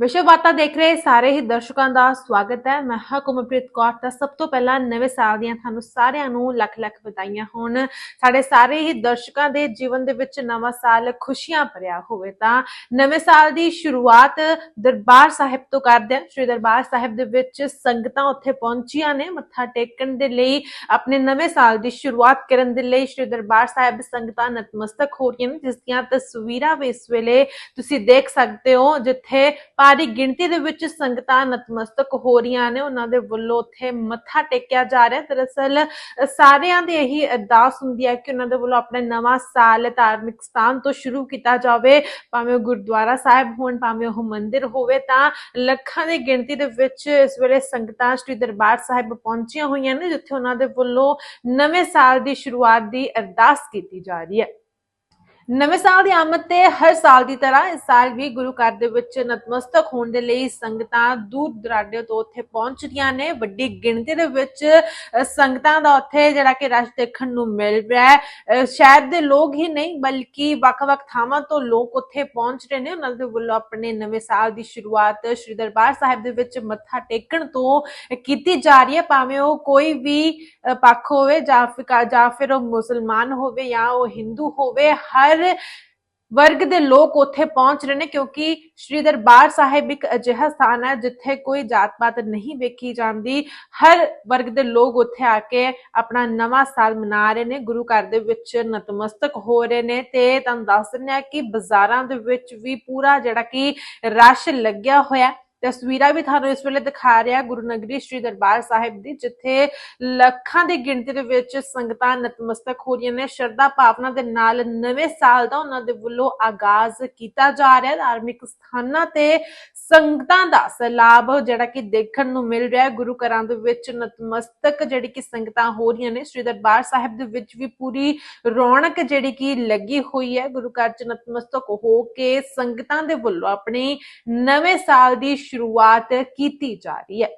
ਵਿਸ਼ਵ ਵਾਰਤਾ ਦੇਖ ਰਹੇ ਸਾਰੇ ਹੀ ਦਰਸ਼ਕਾਂ ਦਾ ਸਵਾਗਤ ਹੈ। ਮੈਂ ਹਾਂ ਕੁਮਰਪ੍ਰੀਤ ਕੌਰ ਤਾਂ ਸਭ ਤੋਂ ਪਹਿਲਾਂ ਨਵੇਂ ਸਾਲ ਦੀਆਂ ਤੁਹਾਨੂੰ ਸਾਰਿਆਂ ਨੂੰ ਲੱਖ ਲੱਖ ਵਧਾਈਆਂ ਹੋਣ। ਸਾਡੇ ਸਾਰੇ ਹੀ ਦਰਸ਼ਕਾਂ ਦੇ ਜੀਵਨ ਦੇ ਵਿੱਚ ਨਵਾਂ ਸਾਲ ਖੁਸ਼ੀਆਂ ਭਰਿਆ ਹੋਵੇ ਤਾਂ ਨਵੇਂ ਸਾਲ ਦੀ ਸ਼ੁਰੂਆਤ ਦਰਬਾਰ ਸਾਹਿਬ ਤੋਂ ਕਰਦੇ ਹਾਂ। ਸ਼੍ਰੀ ਦਰਬਾਰ ਸਾਹਿਬ ਦੇ ਵਿੱਚ ਸੰਗਤਾਂ ਉੱਥੇ ਪਹੁੰਚੀਆਂ ਨੇ, ਮੱਥਾ ਟੇਕਣ ਦੇ ਲਈ, ਆਪਣੇ ਨਵੇਂ ਸਾਲ ਦੀ ਸ਼ੁਰੂਆਤ ਕਰਨ ਦੇ ਲਈ ਸ਼੍ਰੀ ਦਰਬਾਰ ਸਾਹਿਬ ਸੰਗਤਾਂ ਨਤਮਸਤਕ ਹੋ ਰਹੀਆਂ ਨੇ, ਜਿਸ ਦੀਆਂ ਤਸਵੀਰਾਂ ਵੀ ਇਸ ਵੇਲੇ ਤੁਸੀਂ ਦੇਖ ਸਕਦੇ ਹੋ, ਜਿੱਥੇ ਭਾਰੀ ਗਿਣਤੀ ਦੇ ਵਿੱਚ ਸੰਗਤਾਂ ਨਤਮਸਤਕ ਹੋ ਰਹੀਆਂ ਨੇ। ਉਹਨਾਂ ਦੇ ਵੱਲੋਂ ਉੱਥੇ ਮੱਥਾ ਟੇਕਿਆ ਜਾ ਰਿਹਾ ਦਰਅਸਲ ਸਾਰਿਆਂ ਦੀ ਇਹੀ ਅਰਦਾਸ ਹੁੰਦੀ ਹੈ ਕਿ ਉਹਨਾਂ ਦੇ ਵੱਲੋਂ ਆਪਣੇ ਨਵਾਂ ਸਾਲ ਧਾਰਮਿਕ ਸਥਾਨ ਤੋਂ ਸ਼ੁਰੂ ਕੀਤਾ ਜਾਵੇ। ਭਾਵੇਂ ਉਹ ਗੁਰਦੁਆਰਾ ਸਾਹਿਬ ਹੋਣ, ਭਾਵੇਂ ਉਹ ਮੰਦਿਰ ਹੋਵੇ, ਤਾਂ ਲੱਖਾਂ ਦੀ ਗਿਣਤੀ ਦੇ ਵਿੱਚ ਇਸ ਵੇਲੇ ਸੰਗਤਾਂ ਸ੍ਰੀ ਦਰਬਾਰ ਸਾਹਿਬ ਪਹੁੰਚੀਆਂ ਹੋਈਆਂ ਨੇ, ਜਿੱਥੇ ਉਹਨਾਂ ਦੇ ਵੱਲੋਂ ਨਵੇਂ ਸਾਲ ਦੀ ਸ਼ੁਰੂਆਤ ਦੀ ਅਰਦਾਸ ਕੀਤੀ ਜਾ ਰਹੀ ਹੈ। ਨਵੇਂ ਸਾਲ ਦੀ ਆਮਦ ਤੇ ਹਰ ਸਾਲ ਦੀ ਤਰ੍ਹਾਂ ਇਸ ਸਾਲ ਵੀ ਗੁਰੂ ਘਰ ਦੇ ਵਿੱਚ ਨਤਮਸਤਕ ਹੋਣ ਦੇ ਲਈ ਸੰਗਤਾਂ ਦੂਰ ਦਰਾਡੇ ਤੋਂ ਉੱਥੇ ਪਹੁੰਚ ਰਹੀਆਂ ਨੇ। ਵੱਡੀ ਗਿਣਤੀ ਦੇ ਵਿੱਚ ਸੰਗਤਾਂ ਦਾ ਉੱਥੇ ਜਿਹੜਾ ਕਿ ਰਸ਼ ਦੇਖਣ ਨੂੰ ਮਿਲ ਰਿਹਾ ਹੈ। ਸ਼ਹਿਰ ਦੇ ਲੋਕ ਹੀ ਨਹੀਂ, ਬਲਕਿ ਵੱਖ-ਵੱਖ ਥਾਵਾਂ ਤੋਂ ਲੋਕ ਉੱਥੇ ਪਹੁੰਚ ਰਹੇ ਨੇ। ਉਹਨਾਂ ਦੇ ਵੱਲੋਂ ਆਪਣੇ ਨਵੇਂ ਸਾਲ ਦੀ ਸ਼ੁਰੂਆਤ ਸ੍ਰੀ ਦਰਬਾਰ ਸਾਹਿਬ ਦੇ ਵਿੱਚ ਮੱਥਾ ਟੇਕਣ ਤੋਂ ਕੀਤੀ ਜਾ ਰਹੀ ਹੈ। ਭਾਵੇਂ ਉਹ ਕੋਈ ਵੀ ਪੱਖ ਹੋਵੇ ਜਾਂ ਫਿਰ ਜਾਂ ਫਿਰ ਉਹ ਮੁਸਲਮਾਨ ਹੋਵੇ ਜਾਂ ਉਹ ਹਿੰਦੂ ਹੋਵੇ, ਹਰ ਵਰਗ ਦੇ ਲੋਕ ਉੱਥੇ ਪਹੁੰਚ ਰਹੇ ਨੇ, ਕਿਉਂਕਿ ਸ਼੍ਰੀ ਦਰਬਾਰ ਸਾਹਿਬ ਇੱਕ ਅਜਿਹਾ ਸਥਾਨ ਹੈ ਜਿੱਥੇ ਕੋਈ ਜਾਤ-ਪਾਤ ਨਹੀਂ ਵੇਖੀ ਜਾਂਦੀ। ਹਰ ਵਰਗ ਦੇ ਲੋਕ ਉੱਥੇ ਆ ਕੇ ਆਪਣਾ ਨਵਾਂ ਸਾਲ ਮਨਾ ਰਹੇ ਨੇ, ਗੁਰੂ ਘਰ ਦੇ ਵਿੱਚ ਨਤਮਸਤਕ ਹੋ ਰਹੇ ਨੇ ਤੇ ਤੁਹਾਨੂੰ ਦੱਸ ਦਿੰਦੇ ਆ ਕਿ ਬਾਜ਼ਾਰਾਂ ਦੇ ਵਿੱਚ ਵੀ ਪੂਰਾ ਜਿਹੜਾ ਕਿ ਰਸ਼ ਲੱਗਿਆ ਹੋਇਆ ਤਸਵੀਰਾਂ ਵੀ ਤੁਹਾਨੂੰ ਇਸ ਵੇਲੇ ਦਿਖਾ ਰਿਹਾ ਗੁਰੂ ਨਗਰੀ ਸ੍ਰੀ ਦਰਬਾਰ ਸਾਹਿਬ ਦੀ, ਜਿੱਥੇ ਲੱਖਾਂ ਦੀ ਗਿਣਤੀ ਦੇ ਵਿੱਚ ਸੰਗਤਾਂ ਨਤਮਸਤਕ ਹੋ ਰਹੀਆਂ ਨੇ। ਸ਼ਰਧਾ ਭਾਵਨਾ ਦੇ ਨਾਲ ਨਵੇਂ ਸਾਲ ਦਾ ਉਹਨਾਂ ਦੇ ਵੱਲੋਂ ਆਗਾਜ਼ ਕੀਤਾ ਜਾ ਰਿਹਾ ਹੈ। ਧਾਰਮਿਕ ਸਥਾਨਾਂ ਤੇ ਸੰਗਤਾਂ ਦਾ ਸਲਾਬ ਜਿਹੜਾ ਕਿ ਦੇਖਣ ਨੂੰ ਮਿਲ ਰਿਹਾ ਹੈ। ਗੁਰੂ ਘਰਾਂ ਦੇ ਵਿੱਚ ਨਤਮਸਤਕ ਜਿਹੜੀ ਕਿ ਸੰਗਤਾਂ ਹੋ ਰਹੀਆਂ ਨੇ, ਸ੍ਰੀ ਦਰਬਾਰ ਸਾਹਿਬ ਦੇ ਵਿੱਚ ਵੀ ਪੂਰੀ ਰੌਣਕ ਜਿਹੜੀ ਕਿ ਲੱਗੀ ਹੋਈ ਹੈ। ਗੁਰੂ ਘਰ ਚ ਨਤਮਸਤਕ ਹੋ ਕੇ ਸੰਗਤਾਂ ਦੇ ਵੱਲੋਂ ਆਪਣੀ ਨਵੇਂ ਸਾਲ ਦੀ ਸ਼ੁਰੂਆਤ ਕੀਤੀ ਜਾ ਰਹੀ ਹੈ।